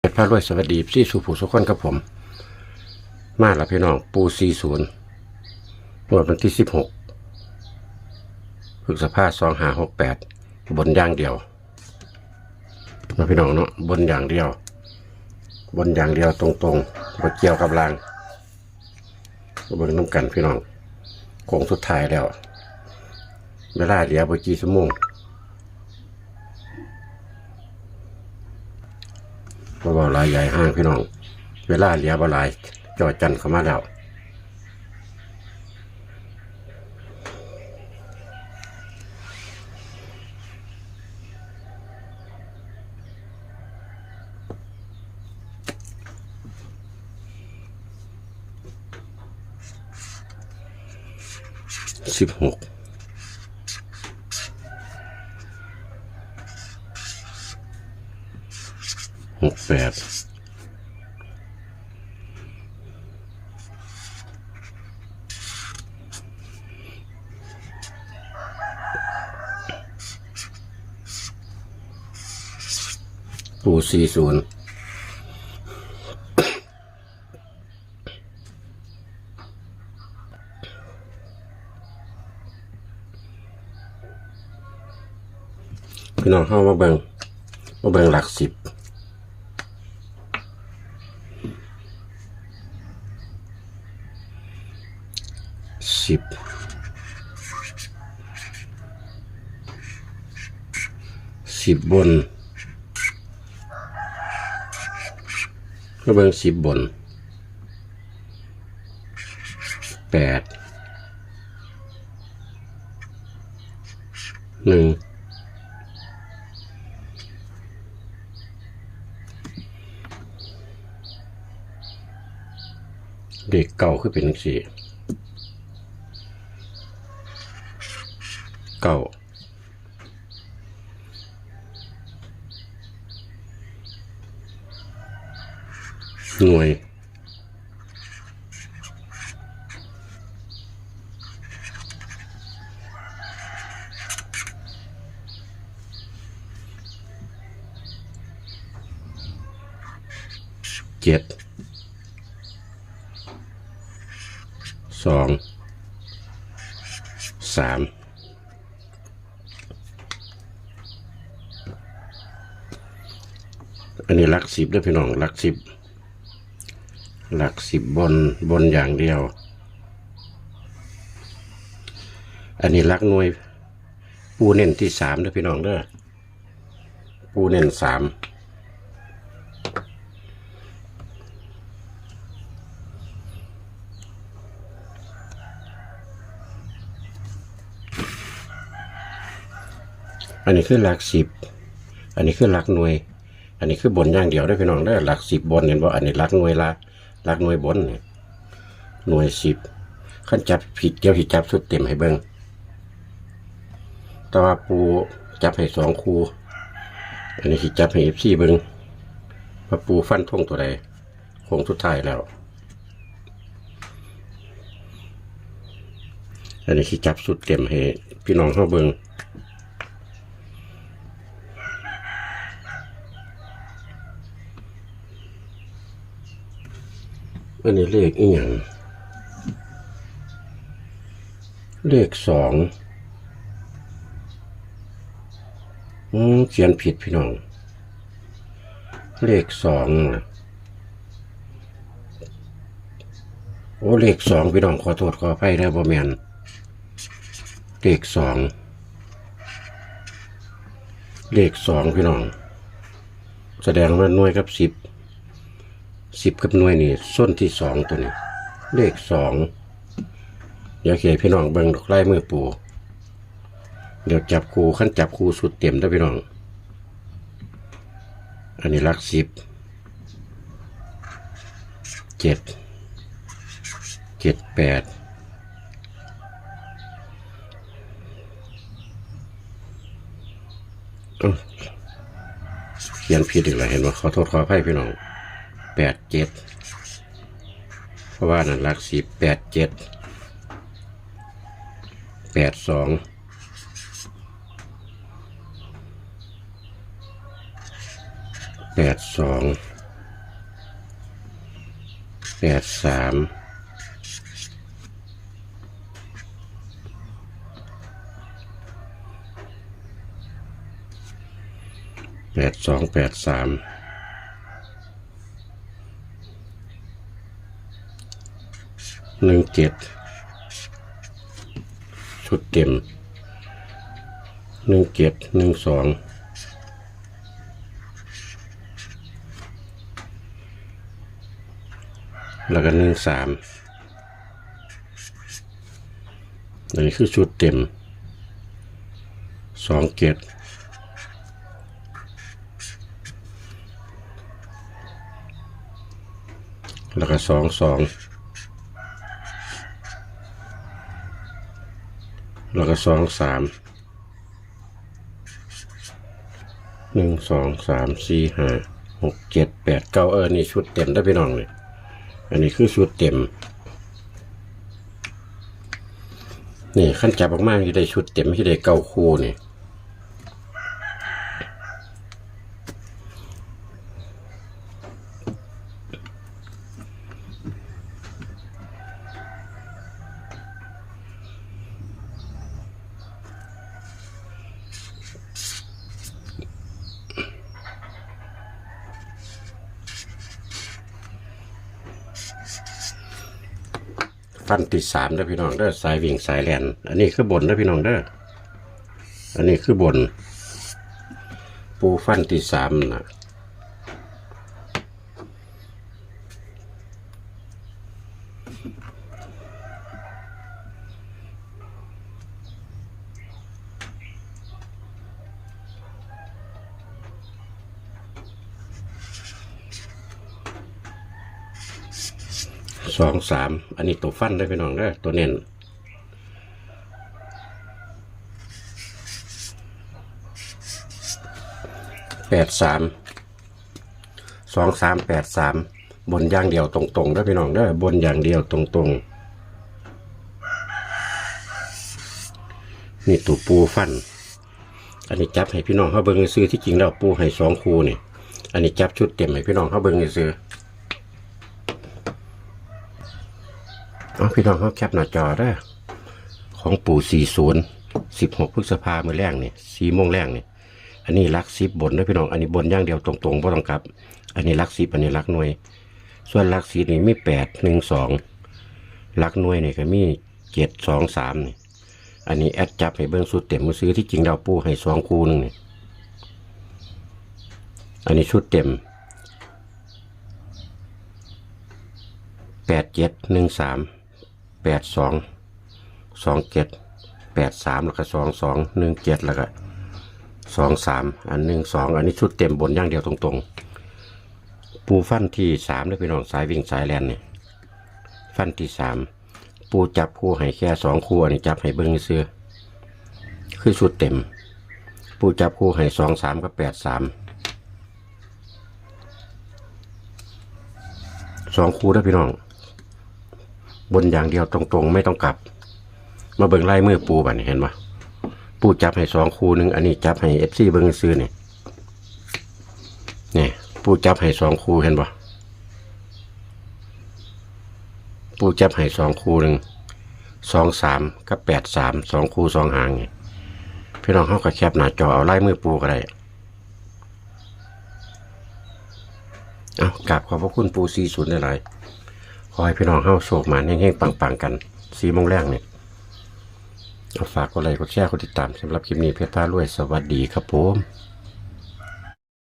เพชรพระรวยสวัสดีพี่สุภูสุขคนกับผม มาแล้วพี่น้อง ปูซีศูนย์วดวันที่สิบหกพฤษภาสองห้าหกแปดบนอย่างเดียวมาพี่น้องเนาะบนอย่างเดียว บนอย่างเดียวตรงๆบ่เกี่ยวกับรางเบิ่งน้ำกันพี่น้องโค้งสุดท้ายแล้ว เวลาเหลือบ่กี่ชั่วโมง เพราะว่าลายใหญ่ห้างพี่น้อง เวลาเหลียบหลายจอจันเข้ามาแล้วสิบหก แปดปูสี่ศูนย์พี่น้องเข้ามาเบิงมาเบิงหลักสิบ สิบสิบบนก็เบิ่งสิบบนแปดหนึ่งเด็กเก่าคือเป็นสี่ เก้าหน่วยเจ็ดสองสาม อันนี้หลักสิบด้วยพี่น้องหลักสิบหลักสิบบนบนอย่างเดียว อันนี้หลักหน่วย ปูเน้นที่สามด้วยพี่น้องเด้อปูเน้นสามอันนี้คือหลักสิบ อันนี้คือหลักหน่วย อันนี้คือบนอย่างเดียวได้พี่น้องได้หลักสิบบนเห็นว่าอันนี้หลักหน่วยละหลักหน่วยบนเนี่ยหน่วยสิบขั้นจับผิดเกี่ยวผิดจับสุดเต็มให้เบิ้งแต่ว่าปูจับให้สองคูอันนี้สิจับให้เอฟซีเบิ้งว่าปูฟันทงตัวใดคงสุดท้ายแล้ว อันนี้สิจับสุดเต็มให้พี่น้องเข้าเบิ้ง อันนี้เลขอีหยังเลขสองเขียนผิดพี่น้อง เลขสองโอ้เลขสองพี่น้องขอโทษขออภัยนะบ่แมนเลขสองเลขสองพี่น้อง แสดงว่าน่วยกับสิบ สิบกับหน่วยนี่ส้นที่สองตัวนี้ เลขสองเดี๋ยวเขยพี่น้องเบิ่งดอกไล่มือปูเดี๋ยวจับคูขั้นจับคูสุดเต็มได้พี่น้อง อันนี้ลักสิบเจ็ดเจ็ดแปดเอ้าเขียนผิดอีกแล้วเห็นว่าขอโทษขออภัยพี่น้อง แปดเจ็ดเพราะว่านั่นหลักสิบแปดเจ็ดแปดสองแปดสองแปดสามแปดสองแปดสาม หนึ่งเจ็ดชุดเต็มหนึ่งเจ็ดหนึ่งสองแล้วก็หนึ่งสามอันนี้คือชุดเต็มสองเจ็ดแล้วก็สองสอง แล้วก็สองสามหนึ่งสองสามสี่ห้าหกเจ็ดแปดเก้าเออนี่ชุดเต็มได้พี่น้องเลยอันนี้คือชุดเต็ม นี่ขั้นจับออกมาที่ได้ชุดเต็มที่ได้เก้าคู่นี่ ฟันที่สามนะพี่น้องเด้อสายวิ่งสายแลนอันนี้คือบนนะพี่น้องเด้ออันนี้คือบน ปูฟันที่สามนะ สองสามอันนี้ตัวฟันได้พี่น้องเด้อตัวเน้นแปดสามสองสามแปดสามบนอย่างเดียวตรงๆได้พี่น้องเด้บนอย่างเดียวตรงๆ นี่ตัวปูฟัน อันนี้จับให้พี่น้องเขาเบิ้งซื้อที่จริงแล้วปูให้สองคูนี่ อันนี้จับชุดเต็มให้พี่น้องเขาเบิ้งซื้อ เอาพี่น้องเขาแคปหน้าจอได้ของปู่สี่ศูนย์สิบหกพฤษภาเมื่อแรกนี่สี่โมงแรกนี่อันนี้ลักสิบบนนะพี่น้อง อันนี้บนย่างเดียวตรงๆเพราะต้องกลับ อันนี้ลักสิบอันนี้ลักหน่วย ส่วนลักสิบนี่มีแปดหนึ่งสองลักหน่วยนี่ก็มีเจ็ดสองสามนี่ อันนี้แอดจับให้เบิ้งสุดเต็มมาซื้อที่จริงดาปูให้สองคูหนึงนี่อันนี้ชุดเต็มแปดเจ็ดหนึ่งสาม แปดสองสองเจ็ดแปดสามแล้วก็สองสองหนึ่งเจ็ดแล้วก็สองสามอันหนึ่งสองอันนี้ชุดเต็มบนอย่างเดียวตรงๆ ปูฟันที่สามเลยพี่น้องสายวิ่งสายแลนเนี่ยฟันที่สามปูจับคู่ให้แค่สองคู่อันนี้จับให้เบิ้งซื้อคือชุดเต็ม ปูจับคู่ให้สองสามกับแปดสามสองคู่ได้พี่น้อง บนอย่างเดียวตรงๆ ไม่ต้องกลับ มาเบิ่งไล่มือปูบัดนเห็นปะปูจับให้สองคู่หนึ่งอันนี้จับให้เอฟซีเบิ่งซื้อเนี่ยนี่ปูจับให้สองคู่เห็นปะปูจับให้สองคู่หนึ่งสองสามกับแปดสามสองคู่สองหางไงพี่น้องเขาก็แคบหน้าจอเอาไล่มือปูก็ได้เอากราบขอบพระคุณปูซีศูนย์ได้หลาย ขอให้พี่น้องเข้าโศกมาแห้งๆปังๆกันสีโมงแรกเนี่ยเอาฝากกดไลค์กดแชร์กดติดตามสำหรับคลิปนี้เพชรพารวยสวัสดีครับผม